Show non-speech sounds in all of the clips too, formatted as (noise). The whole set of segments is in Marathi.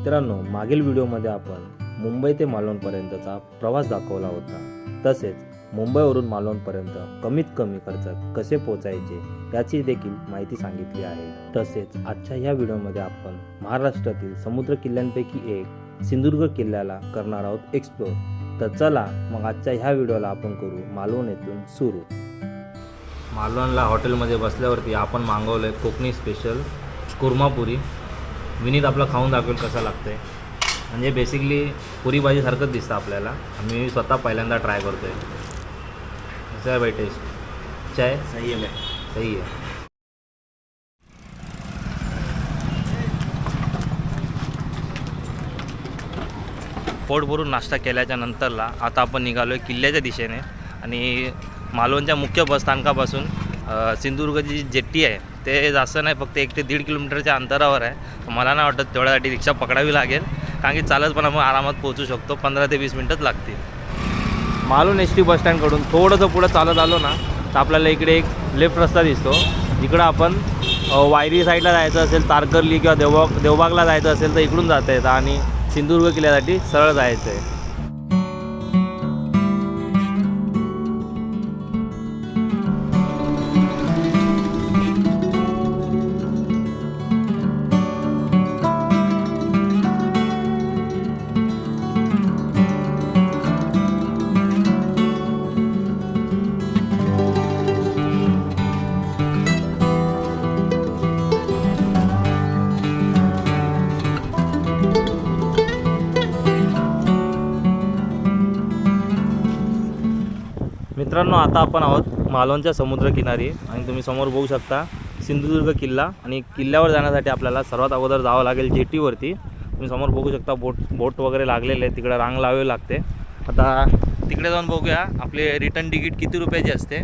मित्रांनो मागील व्हिडिओमध्ये आपण मुंबई ते मालवणपर्यंतचा प्रवास दाखवला होता. तसेच मुंबईवरून मालवणपर्यंत कमीत कमी खर्चात कसे पोचायचे याची देखील माहिती सांगितली आहे. तसेच आजच्या ह्या व्हिडिओमध्ये आपण महाराष्ट्रातील समुद्र किल्ल्यांपैकी एक सिंधुदुर्ग किल्ल्याला करणार आहोत एक्सप्लोर तर चला मग आजच्या ह्या व्हिडिओला आपण करू मालवण येथून सुरू. मालवणला हॉटेलमध्ये बसल्यावरती आपण मागवलं आहे कोकणी स्पेशल कुर्मापुरी. विनीत आपला खाऊन दाखवेल कसं लागतंय. म्हणजे बेसिकली पुरी भाजीसारखंच दिसतं आपल्याला. मी स्वतः पहिल्यांदा ट्राय करतो आहे कसं आहे बाई टेस्ट चाय सही है सही आहे. पोट भरून नाश्ता केल्याच्या नंतरला आता आपण निघालो आहे किल्ल्याच्या दिशेने. आणि मालवणच्या मुख्य बसस्थानकापासून अ, सिंधुदुर्ग जी जेट्टी आहे ते जास्त नाही फक्त एक ते दीड किलोमीटरच्या अंतरावर आहे. मला नाही वाटत तेवढ्यासाठी रिक्षा पकडावी लागेल. कारण की चालत पण आपण आरामात पोहोचू शकतो पंधरा ते वीस मिनटंच लागतील. मालून एस टी बसस्टँडकडून थोडंसं पुढं चालत आलो ना तर आपल्याला इकडे एक लेफ्ट रस्ता दिसतो. इकडं आपण वायरी साईडला जायचं असेल तारकर्ली किंवा देवबाग देवबागला जायचं असेल तर इकडून जाता येतं. आणि सिंधुदुर्ग किल्ल्यासाठी सरळ जायचं आहे. मित्रांनो आता आपण आहोत मालवणच्या समुद्रकिनारी आणि तुम्ही समोर बघू शकता सिंधुदुर्ग किल्ला आणि किल्ल्यावर जाण्यासाठी आपल्याला सर्वात अगोदर जावं लागेल जेटीवरती. तुम्ही समोर बघू शकता बोट बोट वगैरे लागलेले आहे तिकडे रांग लावावी लागते. आता तिकडे जाऊन बघूया आपले रिटर्न तिकीट किती रुपयाची असते?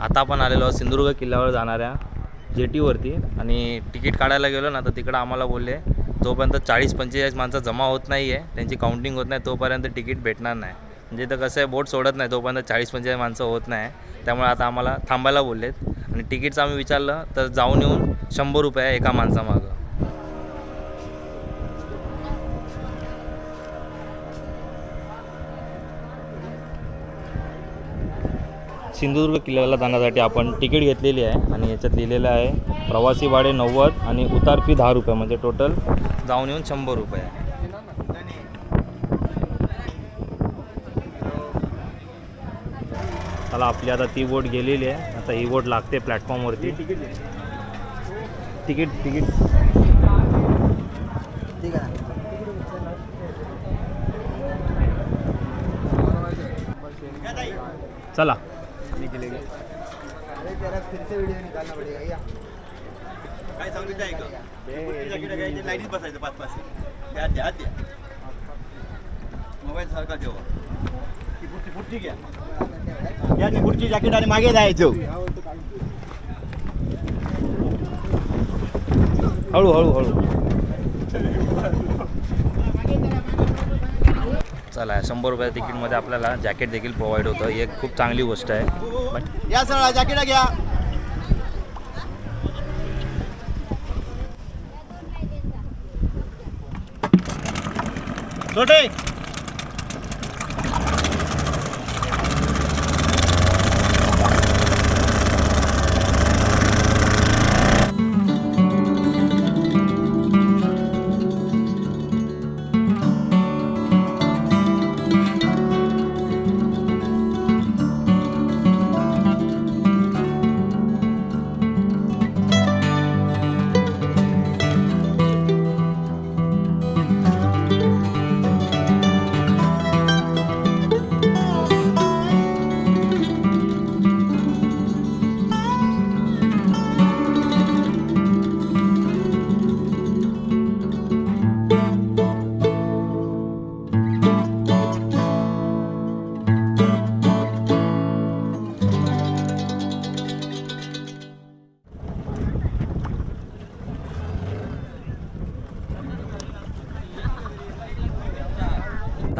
आता आपण आलेलो आहोत सिंधुदुर्ग किल्ल्यावर जाणाऱ्या जेटीवरती. आणि तिकीट काढायला गेलो ना तर तिकडं आम्हाला बोलले जोपर्यंत चाळीस पंचेचाळीस माणसं जमा होत नाही आहे त्यांची काउंटिंग होत नाही तोपर्यंत तिकीट भेटणार नाही. म्हणजे तर कसं आहे बोट सोडत नाही तोपर्यंत चाळीस पंचेचाळीस माणसं होत नाही. त्यामुळे आता आम्हाला थांबायला बोललेत. आणि तिकीटचं आम्ही विचारलं तर जाऊन येऊन शंभर रुपये आहे एका माणसामागं. सिंधुदुर्ग किल्ल्याला जाण्यासाठी आपण तिकीट घेतलेली आहे आणि याच्यात लिहिलेलं आहे प्रवासी भाडे नव्वद आणि उतार फी दहा रुपये म्हणजे टोटल जाऊन येऊन शंभर रुपये. आहे चला आपली आता ती बोट गेलेली आहे. आता ही बोट लागते प्लॅटफॉर्मवरती तिकीट तिकीट. ठीक चला. निकलेंगे अरे तेरा फिर से वीडियो निकालना पड़ेगा या. काय सांगितलं आहे का जॅकेट घ्यायचे लाईनीत बसायचं पाच पाच. द्या द्या द्या. मोबाईल सारखा ठेवा. ती पुढची पुढची घ्या. घ्या ती पुढची जॅकेट आणि मागे जायचं. हळू हळू हळू. (laughs) चला शंभर रुपया तिकीटमध्ये आपल्याला जॅकेट देखील प्रोव्हाइड होतं. ही एक खूप चांगली गोष्ट आहे. बट या सरळा जॅकेट घ्या. छोटे.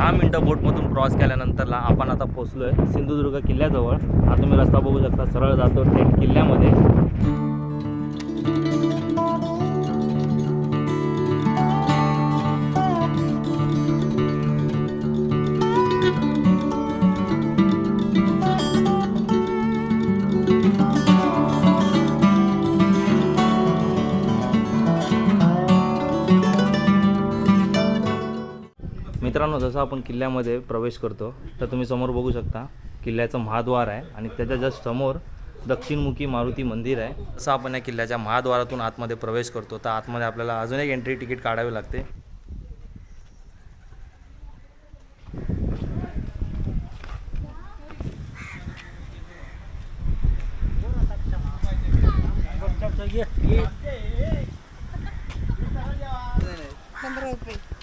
दहा मिनटं बोटमधून क्रॉस केल्यानंतरला आपण आता पोचलो आहे सिंधुदुर्ग किल्ल्याजवळ. आता तुम्ही रस्ता बघू शकता सरळ जातो थेट किल्ल्यामध्ये. जसं आपण किल्ल्यामध्ये प्रवेश करतो तर तुम्ही समोर बघू शकता किल्ल्याचं महाद्वार आहे आणि त्याच्या जस्ट समोर दक्षिणमुखी मारुती मंदिर आहे. असं आपण या किल्ल्याच्या महाद्वारातून आतमध्ये प्रवेश करतो तर आतमध्ये आपल्याला अजून एक एंट्री तिकीट काढावे लागते.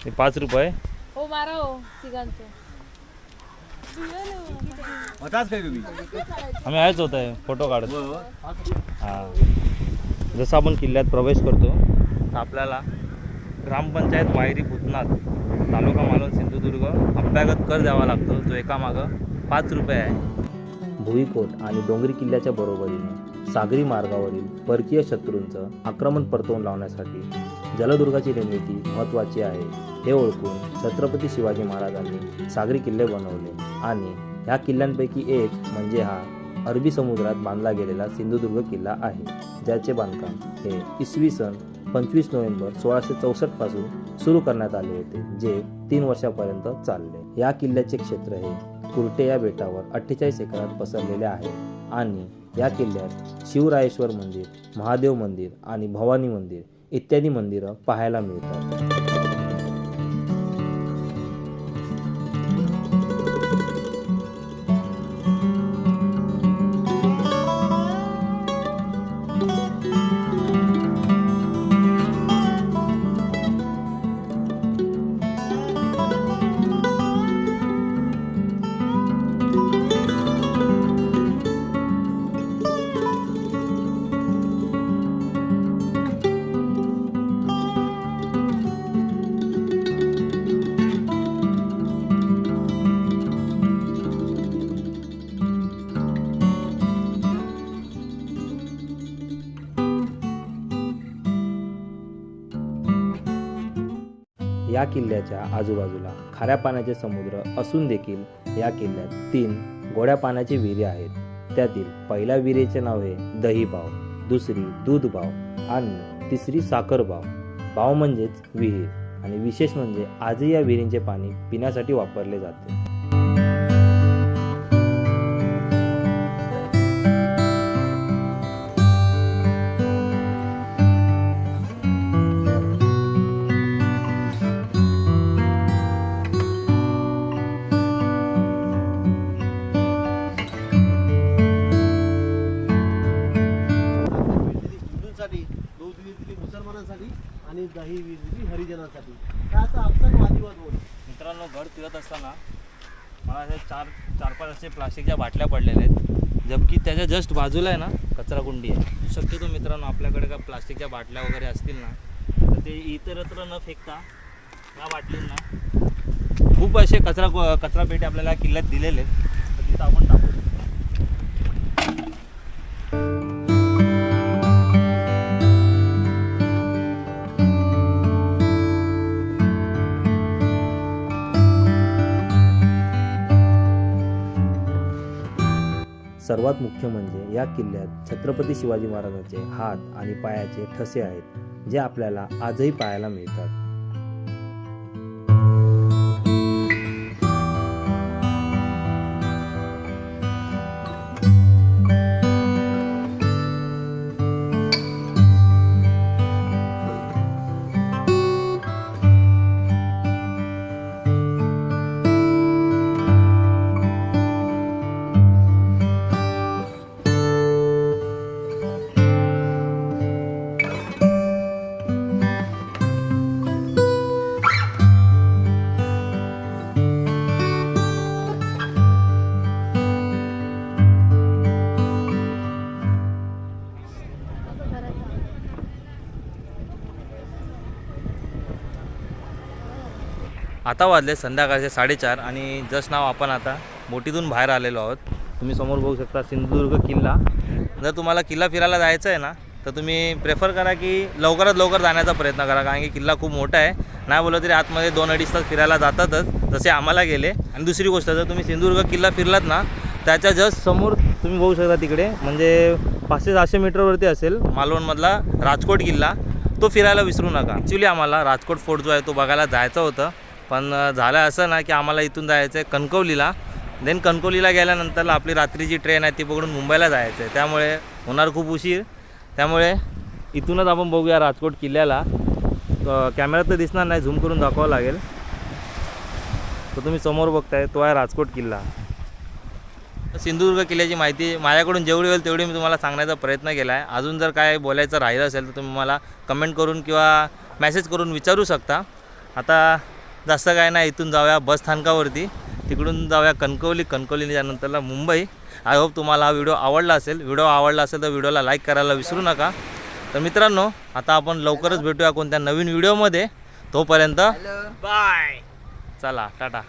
हे पाच रुपये. मारा हो तिघांचं. होताच काय तुम्ही? आम्ही आहेच होत आहे फोटो काढत. हां. जसं आपण किल्ल्यात प्रवेश करतो तर आपल्याला ग्रामपंचायत वायरी भूतनाथ तालुका मालवण सिंधुदुर्ग अभ्यागत कर द्यावा लागतो जो एका मागं पाच रुपये आहे. भुईकोट आणि डोंगरी किल्ल्याच्या बरोबरीने. सागरी मार्गावरील परकीय शत्रूंचं आक्रमण परतवून लावण्यासाठी जलदुर्गाची निर्मिती महत्त्वाची आहे हे ओळखून छत्रपती शिवाजी महाराजांनी सागरी किल्ले बनवले आणि ह्या किल्ल्यांपैकी एक म्हणजे हा अरबी समुद्रात बांधला गेलेला सिंधुदुर्ग किल्ला आहे ज्याचे बांधकाम हे इसवी सन पंचवीस नोव्हेंबर सोळाशे चौसष्टपासून सुरू करण्यात आले होते जे तीन वर्षापर्यंत चालले. या किल्ल्याचे क्षेत्र हे कुर्टे या बेटावर अठ्ठेचाळीस एकरात पसरलेले आहे आणि या किल्ल्यात शिवरायेश्वर मंदिर महादेव मंदिर आणि भवानी मंदिर इत्यादी मंदिरं पाहायला मिळतात. या किल्ल्याच्या आजूबाजूला खाऱ्या पाण्याचे समुद्र असून देखील या किल्ल्यात तीन गोड्या पाण्याची विहिरी आहेत. त्यातील पहिल्या विहिरीचे नाव आहे दहीबाव दुसरी दूधबाव आणि तिसरी साखरबाव बाव म्हणजेच विहीर आणि विशेष म्हणजे आजही या विहिरींचे पाणी पिण्यासाठी वापरले जाते. ही दही वीज दिली हरिजनांसाठी. काय आता आपसात वादिवाद होत मित्रांनो घर फिरत असताना मला असे चार चार पाच असे प्लास्टिकच्या बाटल्या पडलेल्या आहेत जबकी त्याच्या जस्ट बाजूला आहे ना कचरा कुंडी आहे. शक्यतो मित्रांनो आपल्याकडे का प्लास्टिकच्या बाटल्या वगैरे असतील ना तर ते इतरत्र न फेकता या बाटलींना खूप असे कचरा कचरा पेटी आपल्याला किल्ल्यात दिलेले आहेत. तर तिथं आपण टाकू सर्वात मुख्य म्हणजे या किल्ल्यात छत्रपती शिवाजी महाराजांचे हात आणि पायाचे ठसे आहेत जे आपल्याला आजही पाहायला मिळतात. आता वाजले संध्याकाळचे साडेचार आणि जस्ट नाव आपण आता बोटीतून बाहेर आलेलो आहोत. तुम्ही समोर बघू शकता सिंधुदुर्ग किल्ला. जर तुम्हाला किल्ला फिरायला जायचं आहे ना तर तुम्ही प्रेफर करा की लवकरात लवकर जाण्याचा प्रयत्न करा कारण की किल्ला खूप मोठा आहे. नाही बोललं तरी आतमध्ये दोन अडीच तास फिरायला जातातच जसे आम्हाला गेले. आणि दुसरी गोष्ट जर तुम्ही सिंधुदुर्ग किल्ला फिरलात ना त्याच्या जस्ट समोर तुम्ही बघू शकता तिकडे म्हणजे पाचशे सहाशे मीटरवरती असेल मालवणमधला राजकोट किल्ला. तो फिरायला विसरू नका. ॲक्च्युली आम्हाला राजकोट फोर्ट जो आहे तो बघायला जायचं होतं. पण झालं असं ना की आम्हाला इथून जायचं आहे कणकवलीला. देन कणकवलीला गेल्यानंतर आपली रात्रीची ट्रेन आहे ती पकडून मुंबईला जायचं आहे त्यामुळे होणार खूप उशीर. त्यामुळे इथूनच आपण बघूया राजकोट किल्ल्याला. कॅमेरा कॅमेऱ्यात तर दिसणार नाही झूम करून दाखवावं लागेल. तर तुम्ही समोर बघताय तो आहे राजकोट किल्ला. सिंधुदुर्ग किल्ल्याची माहिती माझ्याकडून जेवढी होईल तेवढी मी तुम्हाला सांगण्याचा प्रयत्न केला आहे अजून जर काय बोलायचं राहिलं असेल तर तुम्ही मला कमेंट करून किंवा मेसेज करून विचारू शकता. आता जास्त काय नाही इथून जाऊया बस स्थानकावरती. तिकडून जाऊया कणकवली. कणकवली नंतरला मुंबई. आय होप तुम्हाला हा व्हिडिओ आवडला असेल. व्हिडिओ आवडला असेल तर व्हिडिओला लाईक करायला विसरू नका. तर मित्रांनो आता आपण लवकरच भेटूया कोणत्या नवीन व्हिडिओमध्ये. तोपर्यंत बाय चला टाटा.